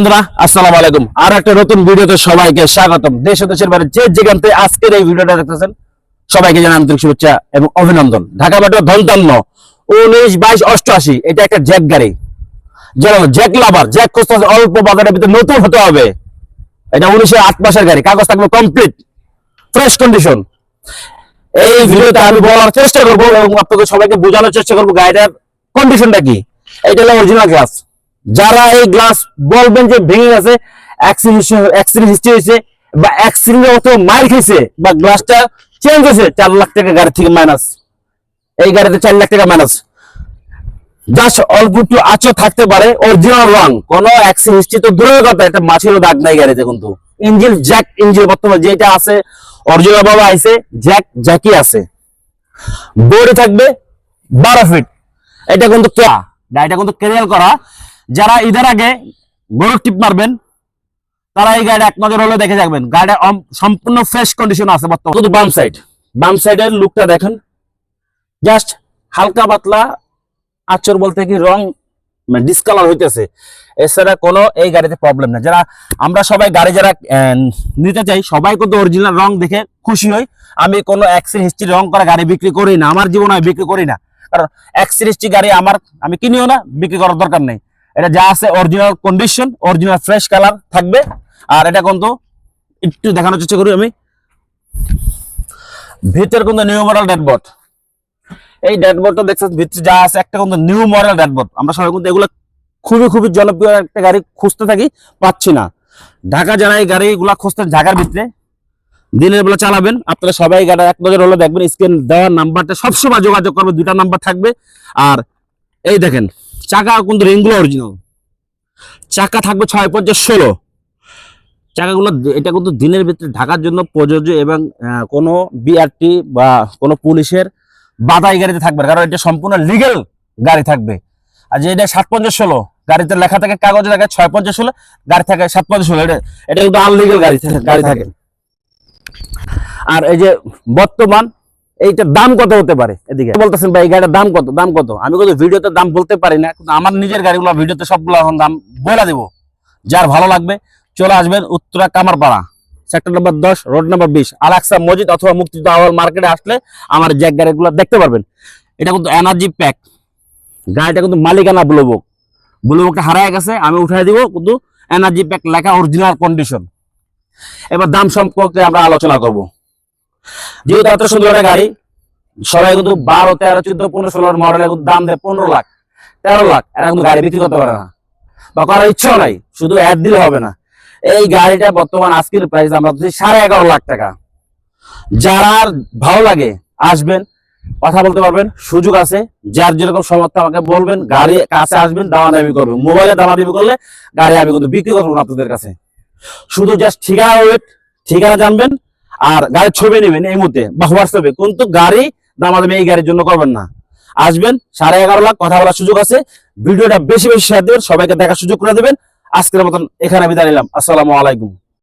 বন্ধুরা, আসসালামু আলাইকুম। আর একটা নতুন ভিডিওতে সবাইকে স্বাগতম। দেশ দেশের বাইরে যে যেখান থেকে আজকের এই ভিডিওটা দেখতেছেন, সবাইকে জানাই আন্তরিক শুভেচ্ছা এবং অভিনন্দন। ঢাকা মেট্রো ধনতান্ন উনিশ, বাইশ, অষ্টআশি, এটা একটা জ্যাক গাড়ি। যারা জ্যাক লাভার জ্যাক খুঁজতে অল্প বাজারের ভিতরে নতুন হতে হবে। এটা উনিশের আট মাসের গাড়ি, কাগজ থাকবে কমপ্লিট ফ্রেশ কন্ডিশন এই ভিডিওতে আমি বলার চেষ্টা করব এবং আপনাদের সবাইকে বোঝানোর চেষ্টা করব গাড়িটার কন্ডিশনটা কি। এটা হলো অরিজিনাল গ্লাস যারা এই গ্লাস বলবেন যে ভেঙে গেছে অ্যাক্সিডেন্ট হিস্ট্রি বা অ্যাক্সিডেন্ট অথবা খেয়েছে, বা গ্লাসটা চেঞ্জ হয়েছে, চার লাখ টাকা গাড়ি থেকে মাইনাস এই গাড়িতে চার লাখ টাকা মাইনাস জাস্ট অল্প একটু আচর থাকতে পারে অরিজিনাল রং। কোন অ্যাক্সিডেন্ট হিস্ট্রি তো দূরের কথা একটা মাছেরও দাগ নাই গাড়িতে কিন্তু। ইঞ্জিন জ্যাক ইঞ্জিন বর্তমানে যেটা আছে অরিজিনাল বাবা আইছে জ্যাক জ্যাকই আছে। বডি থাকবে বারো ফিট এটা কিন্তু কেয়া গাড়িটা কিন্তু ক্যারিয়াল করা। যারা ঈদের আগে গরুর টিপ মারবেন, তারা এই গাড়ি এক নজর হলে দেখে যাবেন অম- সম্পূর্ণ ফ্রেশ কন্ডিশন আছে বর্তমানে। বাম সাইড বাম সাইডের লুকটা দেখেন। জাস্ট হালকা পাতলা, আচর বলতে কি রং ডিসকালার হইতেছে। এছাড়া কোনো এই গাড়িতে প্রবলেম না যারা, আমরা সবাই গাড়ি যারা নিতে চাই, সবাই কিন্তু অরিজিনাল রং দেখে খুশি হই। আমি কোনো অ্যাক্সিডেন্ট হিস্ট্রি রং করা গাড়ি বিক্রি করি না। আমার জীবনে বিক্রি করি না। কারণ অ্যাক্সিডেন্ট হিস্ট্রি গাড়ি আমার, আমি কিনিও না, বিক্রি করার দরকার নেই। এটা যা আছে original condition original fresh colour থাকবে। আর এটা কিন্তু একটু দেখানোর চেষ্টা করি আমি। ভিতরে কিন্তু নিউ মডেল ড্যাটবোর্ড এই ড্যাটবোর্ডটা দেখছেন, ভিতরে যা আছে একটা কিন্তু নিউ মডেল ড্যাটবোর্ড আমরা সবাই কিন্তু এগুলো খুবই খুবই জনপ্রিয় একটা গাড়ি খুঁজতে থাকি, পাচ্ছি না। ঢাকা যারা এই গাড়িগুলা খুঁজতে ঢাকার ভিতরে, দিনের বেলা চালাবেন, আপনারা সবাই গাড়ি এক নজর হলে দেখবেন স্ক্রিন দেওয়ার নাম্বারটা সবসময় যোগাযোগ করবে, দুইটা নাম্বার থাকবে। আর এই দেখেন চাকা কিন্তু রিংগুলো অরিজিনাল চাকা থাকবে ছয় পঞ্চাশ ষোলো। চাকাগুলো এটা কিন্তু দিনের ভিতরে ঢাকার জন্য প্রযোজ্য এবং কোনো বিআরটি বা কোনো পুলিশের বাধা এই গাড়িতে থাকবে কারণ এটা সম্পূর্ণ লিগেল গাড়ি থাকবে। আর যে এটা সাত পঞ্চাশ ষোলো, গাড়িতে লেখা থাকে, কাগজে থাকে ছয় পঞ্চাশ ষোলো, গাড়ি থাকে সাত পঞ্চাশ ষোলো। এটা এটা কিন্তু আনলিগেল গাড়ি গাড়ি থাকে। আর এই যে বর্তমান এইটার দাম কত হতে পারে? এদিকে। বলতেছেন, ভাই, এই গাড়িটার দাম কত? দাম কত? আমি কিন্তু ভিডিওতে দাম বলতে পারি না, কিন্তু আমার নিজের গাড়িগুলো ভিডিওতে সবগুলো এখন দাম বলে দেবো। যার ভালো লাগবে, চলে আসবেন উত্তরা কামারপাড়া, সেক্টর নম্বর দশ, রোড নম্বর বিশ, আলাক্সা মসজিদ অথবা মুক্তিযুদ্ধ আওয়াল মার্কেটে আসলে আমার জ্যাক গাড়িগুলো দেখতে পারবেন। এটা কিন্তু এনার্জি প্যাক। গাড়িটা কিন্তু মালিকানা ব্লুবুক। ব্লুবুকটা হারায় গেছে, আমি উঠাই দিব, কিন্তু এনার্জি প্যাক লেখা অরিজিনাল কন্ডিশন এবার দাম সম্পর্কে আমরা আলোচনা করব। যেহেতু এত সুন্দর একটা গাড়ি, সবাই কিন্তু বারো, তেরো, চোদ্দ, পনেরো, ষোলোর মডেলের দাম দেয় পনেরো লাখ, তেরো লাখ। এরা কিন্তু গাড়ি বিক্রি করতে পারে না বা করার ইচ্ছাও নাই, শুধু অ্যাড দিলে হবে না। এই গাড়িটা বর্তমান আজকের প্রাইস আমরা সাড়ে এগারো লাখ টাকা। যার ভালো লাগে, আসবেন, কথা বলতে পারবেন, সুযোগ আছে, যার যেরকম সমর্থ আমাকে বলবেন, গাড়ি কাছে আসবেন, দামাদামি করবেন। মোবাইলে দামাদামি করলে গাড়ি আমি কিন্তু বিক্রি করব আপনাদের কাছে। শুধু জাস্ট ঠিকানা ওয়েট ঠিকানা জানবেন আর গাড়ির ছবি নেবেন এই মুহূর্তে, বা হোয়াটসঅ্যাপে। কিন্তু গাড়ি দামাদামি এই গাড়ির জন্য করবেন না। আসবেন, সাড়ে এগারো লাখ কথা বলার সুযোগ আছে। ভিডিওটা বেশি বেশি শেয়ার দেবেন, সবাইকে দেখার সুযোগ করে দেবেন। আজকের মতন এখানে আমি দাঁড়িয়েলাম আসসালামু আলাইকুম।